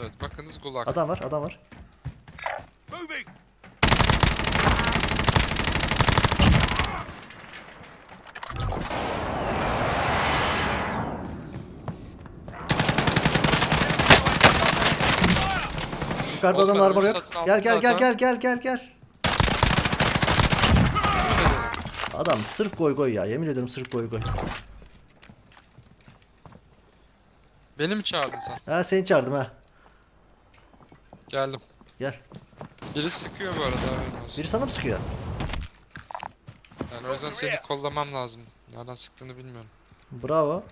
evet. Bakınız Gulag. Adam var, adam var. Moving! Yukarıda Olmadı, adamlar var onu aldım Gel gel gel zaten. gel gel gel gel. Adam sırf goy goy ya. Yemin ediyorum sırf goy goy. Beni mi çağırdın sen? Ha seni çağırdım ha. Geldim. Gel. Biri sıkıyor bu arada haberin olsun. Biri sana mı sıkıyor? Yani o yüzden seni kollamam lazım. Nereden sıktığını bilmiyorum. Bravo.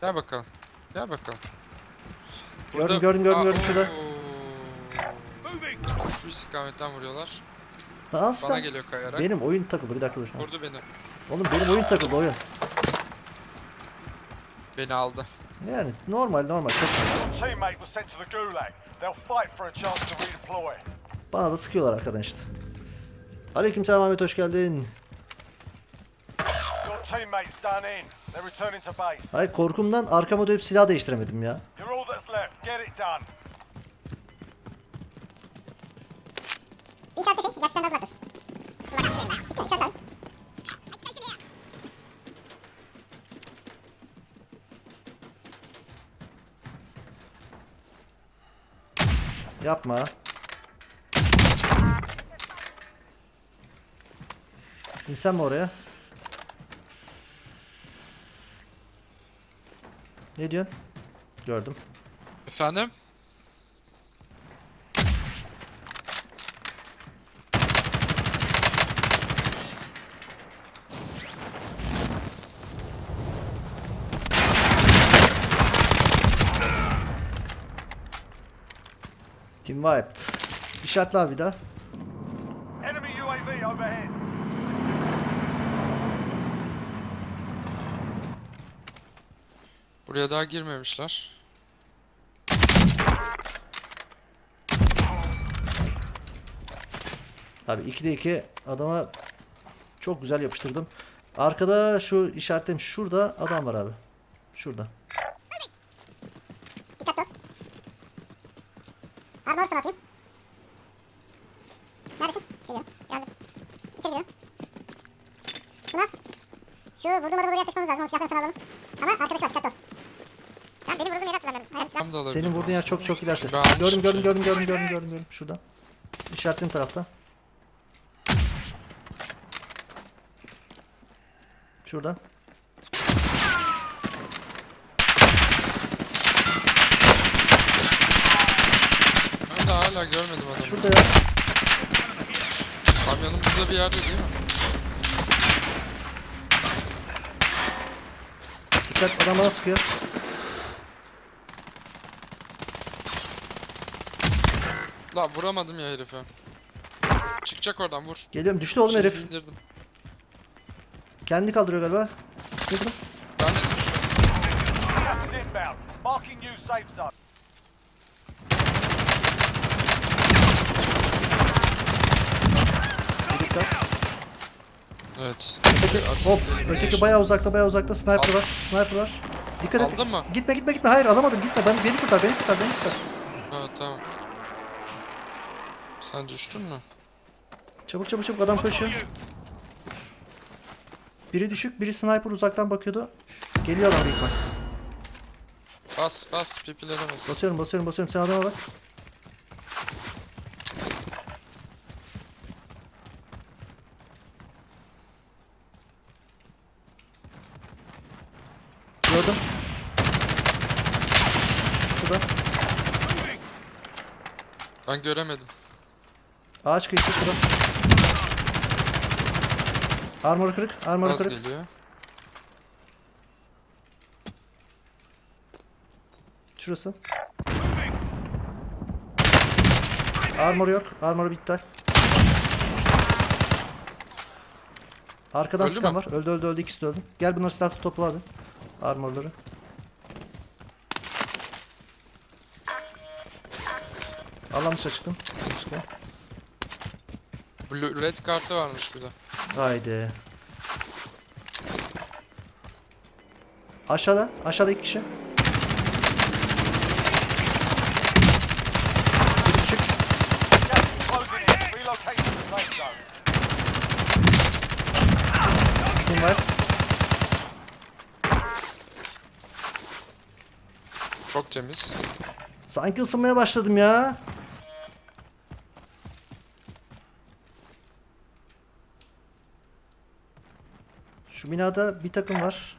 Gel bakalım. Gel bakalım. Gördüm, gördüm, gördüm, Aa, gördüm şurada. Şu istikametten vuruyorlar. Lan Bana aslan. geliyor kayarak. Benim oyun takıldı bir dakika dur. Vurdu beni. Oğlum benim oyun takıldı oyun. Beni aldı. Yani normal normal. Çok redeploy. Bana da sıkıyorlar arkadan işte. Aleykümselam Ahmet hoş geldin. Hayır korkumdan arkama dönüp silah değiştiremedim ya. Done. İnşaatta şey, gerçekten de uzaktasın. İnşaat abi. Yapma. İnsan mı oraya? Ne diyorsun? Gördüm. Efendim? Team wiped. İşaretle abi bir daha. Enemy UAV overhead. Buraya daha girmemişler. Abi 2'de 2 adama çok güzel yapıştırdım. Arkada şu işaretim şurada adam var abi. Şurada. Dikkatli ol. Armor sana atayım. Neredesin? Geliyorum. Geldim. İçeri giriyorum. Bunu al. Şu vurduğum arabalara yaklaşmamız lazım. Onu silahlarını sana alalım. Ama arkadaş var dikkatli ol. Tamam benim vurduğum atacağım ben. Hayır, silah. Tam da alabilirim. Senin vurduğun yer çok çok ileride. Ben Gördüm gördüm gördüm gördüm gördüm gördüm gördüm. Şurada. İşaretlediğim tarafta. Şurada. Ben de hala görmedim adamı. Şurada ya. Kamyonun burada bir yerde değil mi? Dikkat adam bana sıkıyor. La vuramadım ya herife. Çıkacak oradan vur. Geliyorum düştü oğlum Şeyi herif. indirdim. Kendi kaldırıyor galiba. Düşürdüm. Ben de düştüm. Gas is inbound. Marking new safe zone. Dikkat. Evet. Öteki, Asist hop, öteki bayağı uzakta bayağı uzakta sniper Al. var. Sniper var. Dikkat et. Aldın mı? Gitme gitme gitme. Hayır alamadım gitme. Ben, beni kurtar beni kurtar beni kurtar. Ha tamam. Sen düştün mü? Çabuk çabuk çabuk adam koşuyor. Biri düşük biri sniper uzaktan bakıyordu. Geliyor adam büyük ihtimal. Bas bas pipilere bas. Basıyorum basıyorum basıyorum sen adama bak. Gördüm. Şurada. Ben göremedim. Ağaç kıyısı şurada. Armor kırık, armor Gaz kırık. geliyor. Şurası. Armor yok, armor bitti. Arkadan Öldü sıkan mü? var. Öldü öldü öldü ikisi de öldü. Gel bunları silahlı topla abi armorları. Alan dışına çıktım. İşte. Blue, red kartı varmış bir de. Haydi. Aşağıda, aşağıda iki kişi. Kim var? Temiz. Sanki ısınmaya başladım ya. Şu binada bir takım var.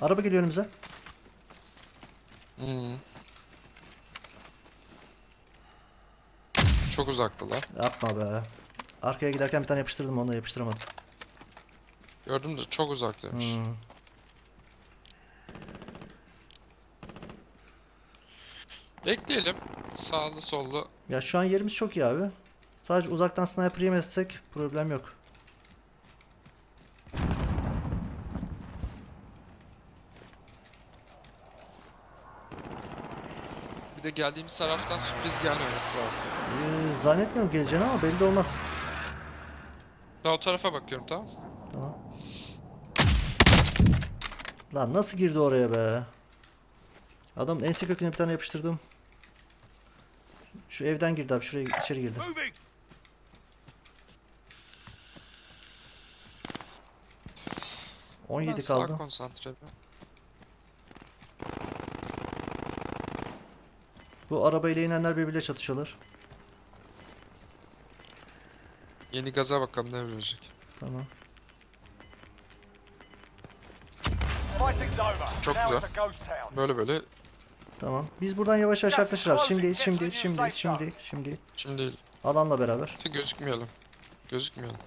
Araba geliyor önümüze. Hmm. Çok uzaktılar. Yapma be. Arkaya giderken bir tane yapıştırdım onu da yapıştıramadım. Gördüm de çok uzaktaymış. Hmm. Bekleyelim. Sağlı sollu. Ya şu an yerimiz çok iyi abi. Sadece uzaktan sniper yemezsek problem yok. Bir de geldiğimiz taraftan sürpriz gelmemesi lazım. Ee, zannetmiyorum geleceğini ama belli de olmaz. Ben o tarafa bakıyorum tamam? Tamam. Lan nasıl girdi oraya be? Adam ense köküne bir tane yapıştırdım. Şu evden girdi abi şuraya içeri girdi. 17 sağa kaldı. konsantre. Bu arabayla inenler birbiriyle çatışıyorlar. Yeni gaza bakalım ne verecek. Tamam. Fighting's over. Çok güzel. Böyle böyle. Tamam. Biz buradan yavaş yavaş yaklaşırız. Şimdi, şimdi, şimdi, şimdi, şimdi. Şimdi. Alanla beraber. Tek gözükmeyelim. Gözükmeyelim.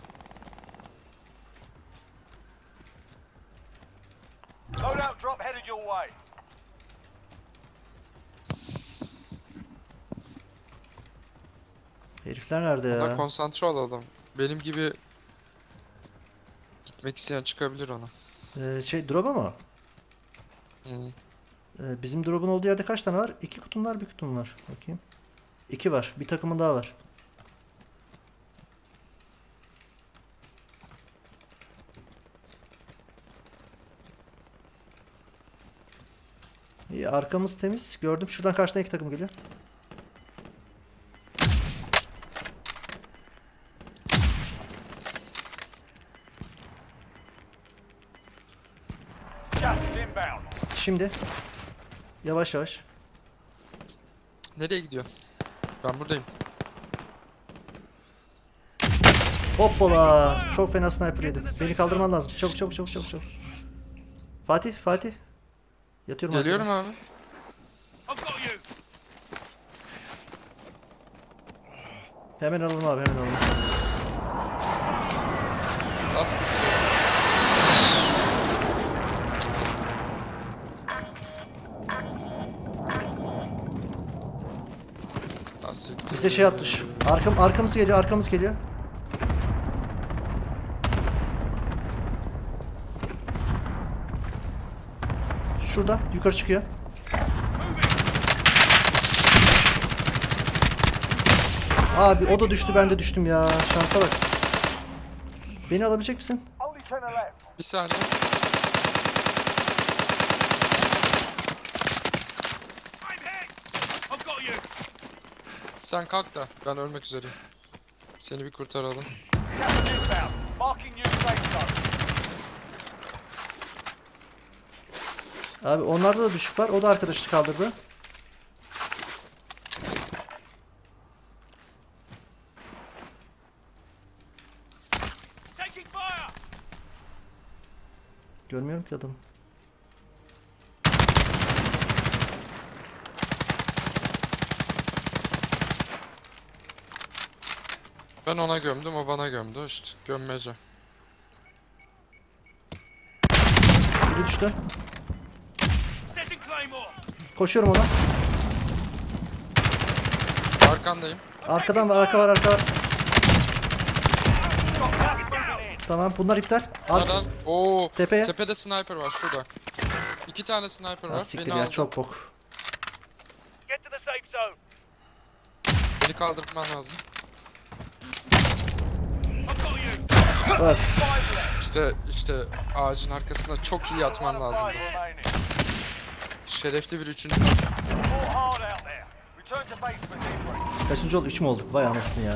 Loadout drop headed your way. Herifler nerede Ona ya? konsantre olalım. Benim gibi gitmek isteyen çıkabilir ona. Ee, şey drop'a mı? Hı. Ee, bizim drop'un olduğu yerde kaç tane var? İki kutum var, bir kutum var. Bakayım. İki var. Bir takımın daha var. İyi, arkamız temiz. Gördüm. Şuradan karşıdan iki takım geliyor. Şimdi. Yavaş yavaş. Nereye gidiyor? Ben buradayım. Hoppala. Çok fena sniper yedim. Beni kaldırman lazım. Çabuk çabuk çabuk çabuk çabuk. Fatih, Fatih. Yatıyorum Geliyorum arkana. abi. Hemen alalım abi, hemen alalım. Az Bize şey attı. şu- Arkam arkamız geliyor, arkamız geliyor. Şurada yukarı çıkıyor. Abi o da düştü ben de düştüm ya. Şansa bak. Beni alabilecek misin? Bir saniye. Sen kalk da ben ölmek üzereyim. Seni bir kurtaralım. Abi onlarda da düşük var. O da arkadaşı kaldırdı. Görmüyorum ki adamı. Ben ona gömdüm, o bana gömdü. İşte gömmece. Biri düştü. Koşuyorum ona. Arkandayım. Arkadan var, arka var, arka var. Tamam bunlar iptal. Al. Aradan. Oo. Tepeye. Tepede sniper var şurada. İki tane sniper Ha, var. siktir Beni ya aldı. çok bok. Beni kaldırman lazım. İşte işte ağacın arkasında çok iyi yatman One lazımdı. Şerefli bir üçüncü. Kaçıncı oldu? 3 mü olduk? Vay anasını ya.